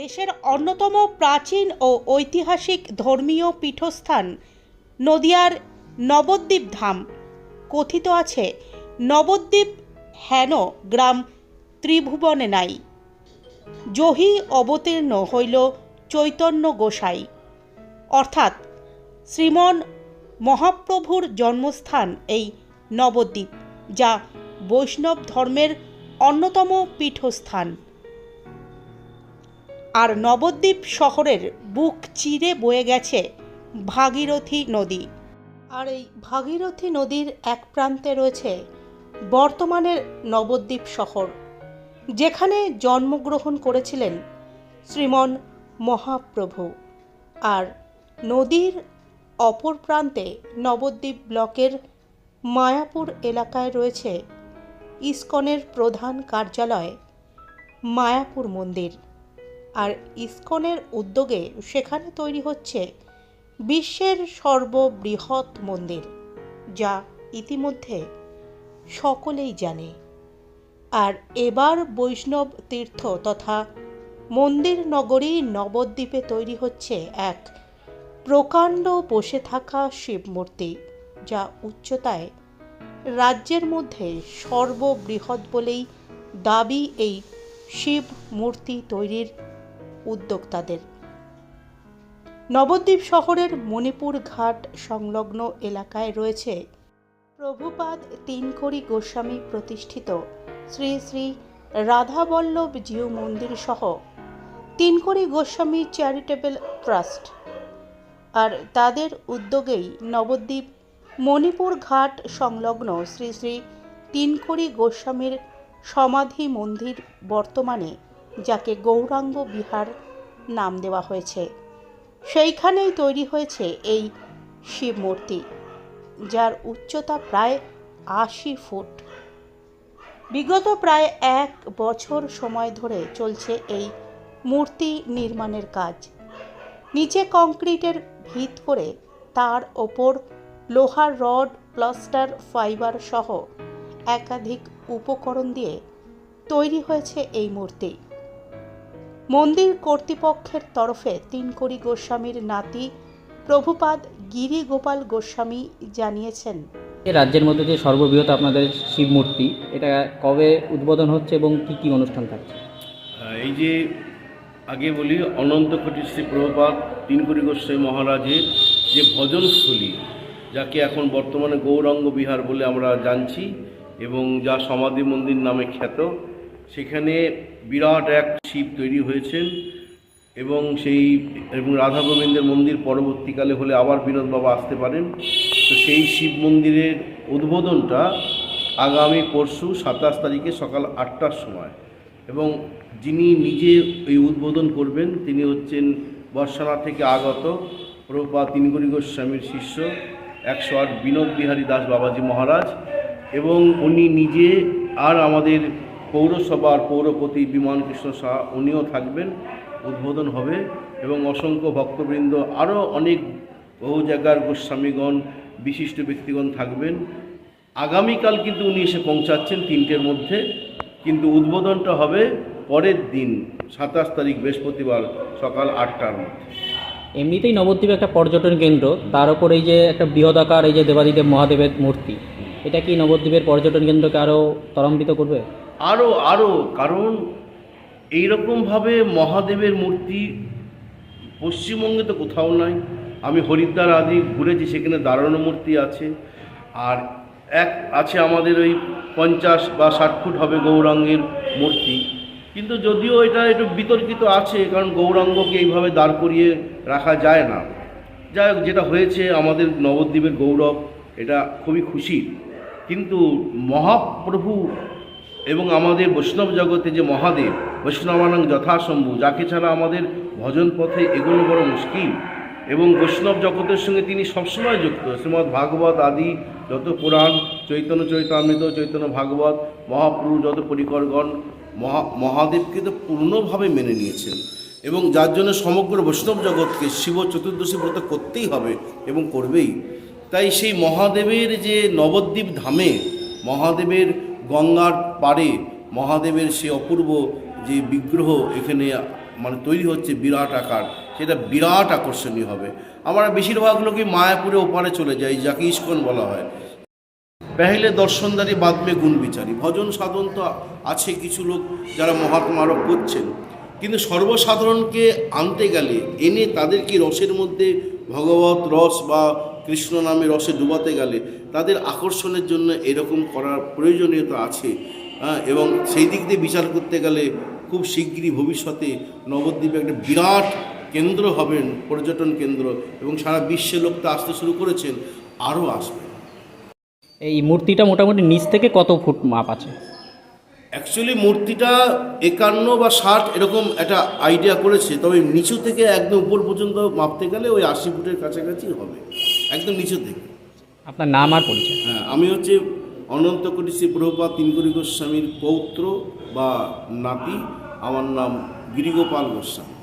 দেশের অন্যতম প্রাচীন ও ঐতিহাসিক ধর্মীয় পীঠস্থান নদিয়ার নবদ্বীপ ধাম। কথিত আছে, নবদ্বীপ হেন গ্রাম ত্রিভুবনে নাই। জহি অবতীর্ণ হইল চৈতন্য গোসাই। অর্থাৎ শ্রীমন মহাপ্রভুর জন্মস্থান এই নবদ্বীপ, যা বৈষ্ণব ধর্মের অন্যতম পীঠস্থান। আর নবদ্বীপ শহরের বুক চিরে বয়ে গেছে ভাগীরথী নদী। আর এই ভাগীরথী নদীর এক প্রান্তে রয়েছে বর্তমানের নবদ্বীপ শহর, যেখানে জন্মগ্রহণ করেছিলেন শ্রীমন মহাপ্রভু। আর নদীর অপর প্রান্তে নবদ্বীপ ব্লকের মায়াপুর এলাকায় রয়েছে ইসকনের প্রধান কার্যালয় মায়াপুর মন্দির। আর ইসকনের উদ্যোগে সেখানে তৈরি হচ্ছে বিশ্বের সর্ববৃহৎ মন্দির, যা ইতিমধ্যে সকলেই জানে। আর এবার বৈষ্ণব তীর্থ তথা মন্দির নগরী নবদ্বীপে তৈরি হচ্ছে এক প্রকাণ্ড বসে থাকা শিব মূর্তি যা উচ্চতায় রাজ্যের মধ্যে সর্ববৃহৎ বলেই দাবি এই শিব মূর্তি তৈরির উদ্যোক্তাদের। নবদ্বীপ শহরের মণিপুর ঘাট সংলগ্ন এলাকায় রয়েছে প্রভুপাদ তিনকড়ি গোস্বামী প্রতিষ্ঠিত শ্রী শ্রী রাধাবল্লভ জিউ মন্দির সহ তিনকড়ি গোস্বামী চ্যারিটেবল ট্রাস্ট। আর তাদের উদ্যোগেই নবদ্বীপ মণিপুর ঘাট সংলগ্ন শ্রী শ্রী তিনকড়ি গোস্বামীর সমাধি মন্দির বর্তমানে যাকে গৌরাঙ্গ বিহার নাম দেওয়া হয়েছে। সেইখানেই তৈরি হয়েছে এই শিব মূর্তি, যার উচ্চতা প্রায় আশি ফুট। বিগত প্রায় এক বছর সময় ধরে চলছে এই মূর্তি নির্মাণের কাজ। নিচে কংক্রিটের ভিত করে তার ওপর লোহার রড, প্লাস্টার, ফাইবার সহ একাধিক উপকরণ দিয়ে তৈরি হয়েছে এই মূর্তি। মন্দির কর্তৃপক্ষের তরফে তিনকড়ি গোস্বামীর নাতি প্রভুপাদ গিরি গোপাল গোস্বামী জানিয়েছেন। এই রাজ্যের মধ্যে যে সর্ববৃহৎ আপনাদের শিব মূর্তি এটা কবে উদ্বোধন হচ্ছে এবং কি কি অনুষ্ঠান থাকছে? এই যে আগে বলি অনন্ত কোটি শ্রী প্রভুপাত তিনকুড়ি গোস্বামী মহারাজের যে ভজনস্থলী যাকে এখন বর্তমানে গৌরাঙ্গ বিহার বলে আমরা জানছি এবং যা সমাধি মন্দির নামে খ্যাত সেখানে বিরাট এক শিব তৈরি হয়েছেন এবং সেই এবং রাধা গোবিন্দের মন্দির পরবর্তীকালে হলে আবার বিনোদ বাবা আসতে পারেন। তো সেই শিব মন্দিরের উদ্বোধনটা আগামী পরশু সাতাশ তারিখে সকাল আটটার সময়। এবং যিনি নিজে এই উদ্বোধন করবেন, তিনি হচ্ছেন বর্ষানা থেকে আগত প্রভুপা তিনগুরি গোস্বামীর শিষ্য, একশো আট বিনোদ বিহারী দাস বাবাজি মহারাজ। এবং উনি নিজে আর আমাদের পৌরসভার পৌরপতি বিমান কৃষ্ণ শাহ উনিও থাকবেন, উদ্বোধন হবে এবং অসংখ্য ভক্তবৃন্দ, আরও অনেক বহু জায়গার গোস্বামীগণ, বিশিষ্ট ব্যক্তিগণ থাকবেন। আগামীকাল কিন্তু উনি এসে পৌঁছাচ্ছেন তিনটের মধ্যে, কিন্তু উদ্বোধনটা হবে পরের দিন, সাতাশ তারিখ বৃহস্পতিবার সকাল আটটার মধ্যে। এমনিতেই নবদ্বীপ একটা পর্যটন কেন্দ্র, তার উপর এই যে একটা বৃহদাকার এই যে দেবাদিদেব মহাদেবের মূর্তি এটা কি নবদ্বীপের পর্যটন কেন্দ্রকে আরও ত্বরান্বিত করবে? আরও আরও কারণ এইরকমভাবে মহাদেবের মূর্তি পশ্চিমবঙ্গে তো কোথাও নাই। আমি হরিদ্বার আদি ঘুরেছি, সেখানে দাঁড়ানো মূর্তি আছে। আর এক, আছে আমাদের ওই পঞ্চাশ বা ষাট ফুট হবে গৌরাঙ্গের মূর্তি। কিন্তু যদিও এটা একটু বিতর্কিত আছে, কারণ গৌরাঙ্গকে এইভাবে দাঁড় করিয়ে রাখা যায় না। যাই যেটা হয়েছে, আমাদের নবদ্বীপের গৌরব, এটা খুবই খুশি কিন্তু মহাপ্রভু এবং আমাদের বৈষ্ণব জগতে যে মহাদেব বৈষ্ণবানাং যথাসম্ভব যাকে ছাড়া আমাদের ভজন পথে এগোনো বড় মুশকিল। এবং বৈষ্ণব জগতের সঙ্গে তিনি সবসময় যুক্ত। শ্রীমৎ ভাগবত আদি যত পুরাণ, চৈতন্য চৈতামৃত, চৈতন্য ভাগবত, মহাপ্রভু যত পরিকরগণ, মহা, মহাদেবকে তো পূর্ণভাবে মেনে নিয়েছেন। এবং যার জন্য সমগ্র বৈষ্ণব জগৎকে শিব চতুর্দশী ব্রত করতেই হবে এবং করবেই। তাই সেই মহাদেবের যে নবদ্বীপ ধামে, মহাদেবের গঙ্গার পাড়ে, মহাদেবের সে অপূর্ব যে বিগ্রহ এখানে মানে তৈরি হচ্ছে বিরাট আকার, সেটা বিরাট আকর্ষণীয় হবে। আমরা বেশিরভাগ লোকই মায়াপুরে ওপারে চলে যাই, যাকে ইস্কন বলা হয়। পেহলে দর্শনদারি বাদমে গুণ বিচারী। ভজন সাধন তো আছে কিছু লোক যারা মহাত্মা মহাত্মারক করছেন। কিন্তু সর্বসাধারণকে আনতে গেলে এনে তাদেরকে রসের মধ্যে ভগবত রস বা কৃষ্ণ নামে রসে ডুবাতে গেলে তাদের আকর্ষণের জন্য এরকম করার প্রয়োজনীয়তা আছে। হ্যাঁ, এবং সেই দিক দিয়ে বিচার করতে গেলে খুব শিগগিরই ভবিষ্যতে নবদ্বীপে একটা বিরাট কেন্দ্র হবেন পর্যটন কেন্দ্র এবং সারা বিশ্বে লোক তো আসতে শুরু করেছেন আরও আসবে। এই মূর্তিটা মোটামুটি নিচ থেকে কত ফুট মাপ আছে? অ্যাকচুয়ালি মূর্তিটা একান্ন বা ষাট এরকম একটা আইডিয়া করেছে তবে নিচু থেকে একদম উপর পর্যন্ত মাপতে গেলে ওই আশি ফুটের কাছাকাছি হবে। একদম নিচের থেকে আপনার নাম আর পরিচয়? হ্যাঁ আমি হচ্ছে অনন্ত কোটি শ্রী প্রভুপাত তিনকুড়ি গোস্বামীর পৌত্র বা নাতি। আমার নাম গিরিগোপাল গোস্বামী।